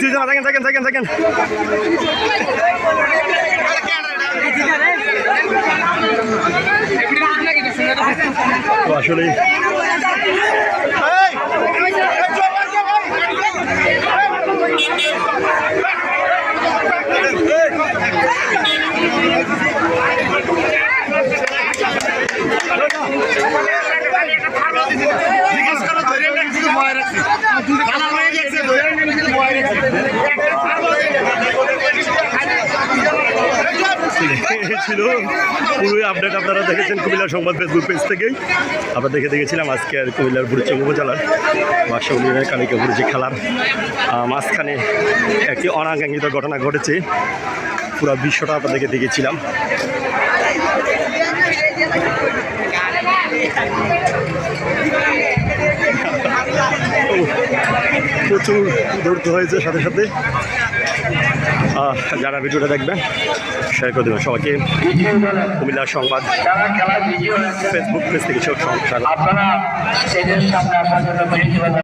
কিছুই না থাকেন থাকেন থাকেন থাকেন আসলে এই ছিল পুরোই আপডেট আপনারা দেখেছেন কুমিল্লা সংবাদ ফেসবুক পেজ থেকেই। আমরা দেখে দেখেছিলাম আজকে আর কুমিল্লার বুড়িচং উপজেলার। বাসা উলিয়ানের কালিকা বুড়িচি খেলার মাঝখানে একটি অনাকাঙ্ক্ষিত ঘটনা ঘটেছে। পুরো বিশ্বটা আপনাদেরকে দেখেছিলাম। প্রচুর দৌড়তে হয়েছে সাথে সাথে। যারা ভিডিওটা দেখবেন শেয়ার করে দেবেন সবাইকে। কুমিল্লার সংবাদ ফেসবুক পেজ থেকে সব সংসার